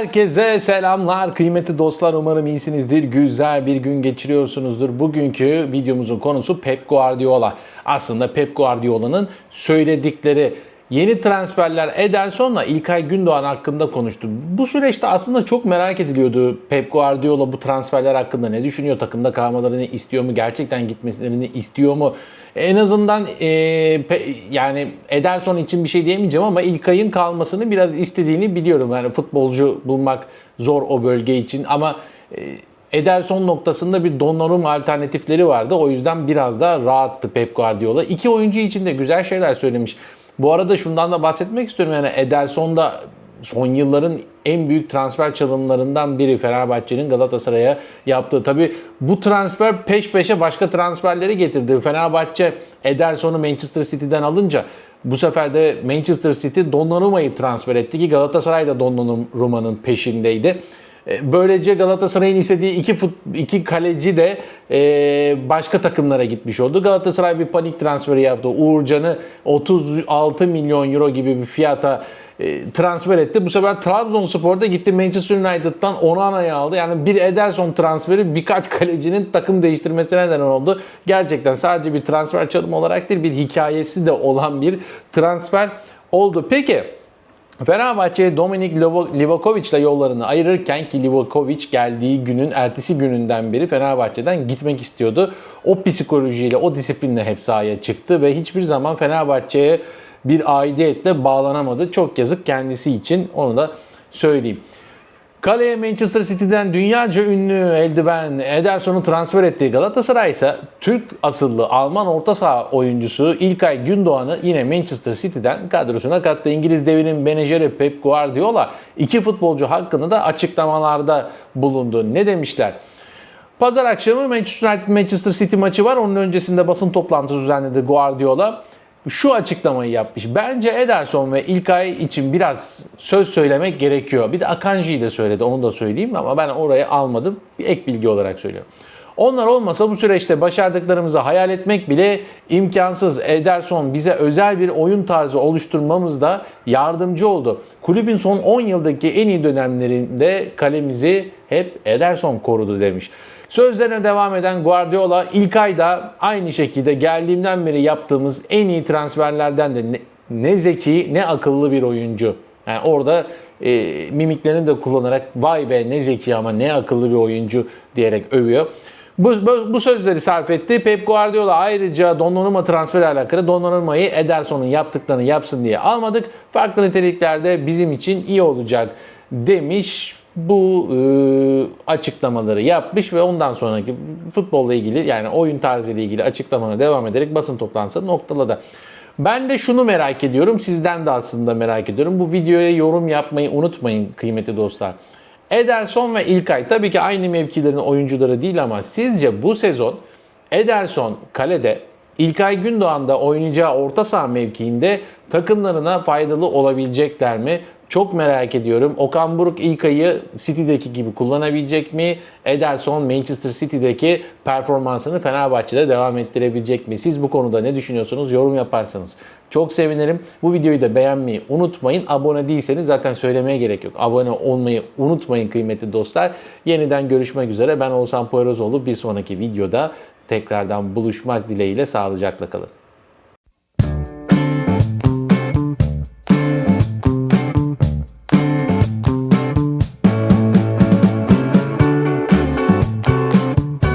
Herkese selamlar kıymetli dostlar umarım iyisinizdir güzel bir gün geçiriyorsunuzdur. Bugünkü videomuzun konusu Pep Guardiola. Aslında Pep Guardiola'nın söyledikleri Yeni transferler Ederson'la İlkay Gündoğan hakkında konuştu. Bu süreçte aslında çok merak ediliyordu Pep Guardiola bu transferler hakkında ne düşünüyor? Takımda kalmalarını istiyor mu? Gerçekten gitmelerini istiyor mu? En azından e, pe- yani Ederson için bir şey diyemeyeceğim ama İlkay'ın kalmasını biraz istediğini biliyorum. Yani futbolcu bulmak zor o bölge için ama e, Ederson noktasında bir Donnarumma alternatifleri vardı. O yüzden biraz da rahattı Pep Guardiola. İki oyuncu için de güzel şeyler söylemiş. Bu arada şundan da bahsetmek istiyorum. Yani Ederson da son yılların en büyük transfer çalımlarından biri Fenerbahçe'nin Galatasaray'a yaptığı. Tabi bu transfer peş peşe başka transferleri getirdi. Fenerbahçe Ederson'u Manchester City'den alınca bu sefer de Manchester City Donnarumma'yı transfer etti ki Galatasaray da Donnarumma'nın peşindeydi. E, Böylece Galatasaray'ın istediği iki, fut, iki kaleci de e, başka takımlara gitmiş oldu. Galatasaray bir panik transferi yaptı. Uğurcan'ı 36 milyon euro gibi bir fiyata e, transfer etti. Bu sefer Trabzonspor'da gitti Manchester United'dan Onana'yı aldı. Yani bir Ederson transferi birkaç kalecinin takım değiştirmesine neden oldu. Gerçekten sadece bir transfer çalımı olarak değil bir hikayesi de olan bir transfer oldu. Peki Fenerbahçe Dominik Livakovic ile yollarını ayırırken ki Livakovic geldiği günün ertesi gününden beri Fenerbahçe'den gitmek istiyordu. O psikolojiyle, o disiplinle hep sahaya çıktı ve hiçbir zaman Fenerbahçe'ye bir aidiyetle bağlanamadı. Çok yazık kendisi için onu da söyleyeyim. Kaleye Manchester City'den dünyaca ünlü eldiven Ederson'u transfer ettiği Galatasaray ise Türk asıllı Alman orta saha oyuncusu İlkay Gündoğan'ı yine Manchester City'den kadrosuna kattı. İngiliz devinin menajeri Pep Guardiola iki futbolcu hakkında da açıklamalarda bulundu. Ne demişler? Pazar akşamı Manchester United Manchester City maçı var. Onun öncesinde basın toplantısı düzenledi Guardiola. Şu açıklamayı yapmış. Bence Ederson ve İlkay için biraz söz söylemek gerekiyor. Bir de Akanji'yi de söyledi. Onu da söyleyeyim ama ben oraya almadım. Bir ek bilgi olarak söylüyorum. Onlar olmasa bu süreçte başardıklarımızı hayal etmek bile imkansız. Ederson bize özel bir oyun tarzı oluşturmamızda yardımcı oldu. Kulübün son 10 yıldaki en iyi dönemlerinde kalemizi hep Ederson korudu demiş. Sözlerine devam eden Guardiola ilk ayda aynı şekilde geldiğimden beri yaptığımız en iyi transferlerden de ne, ne zeki ne akıllı bir oyuncu. Yani orada e, mimiklerini de kullanarak vay be ne zeki ama ne akıllı bir oyuncu diyerek övüyor. Bu, bu, bu sözleri sarf etti. Pep Guardiola ayrıca Donnarumma transferi alakalı Donnarumma'yı Ederson'un yaptıklarını yapsın diye almadık. Farklı niteliklerde bizim için iyi olacak demiş. Bu e, açıklamaları yapmış ve ondan sonraki futbolla ilgili yani oyun tarzı ile ilgili açıklamana devam ederek basın toplantısını noktaladı. Ben de şunu merak ediyorum. Sizden de aslında merak ediyorum. Bu videoya yorum yapmayı unutmayın kıymetli dostlar. Ederson ve İlkay tabii ki aynı mevkilerin oyuncuları değil ama sizce bu sezon Ederson kalede İlkay Gündoğan'da oynayacağı orta saha mevkiinde takımlarına faydalı olabilecekler mi? Çok merak ediyorum. Okan Buruk İlkay'ı City'deki gibi kullanabilecek mi? Ederson Manchester City'deki performansını Fenerbahçe'de devam ettirebilecek mi? Siz bu konuda ne düşünüyorsunuz? Yorum yaparsanız çok sevinirim. Bu videoyu da beğenmeyi unutmayın. Abone değilseniz zaten söylemeye gerek yok. Abone olmayı unutmayın kıymetli dostlar. Yeniden görüşmek üzere. Ben Oğuzhan Poyrazoğlu. Bir sonraki videoda tekrardan buluşmak dileğiyle sağlıcakla kalın.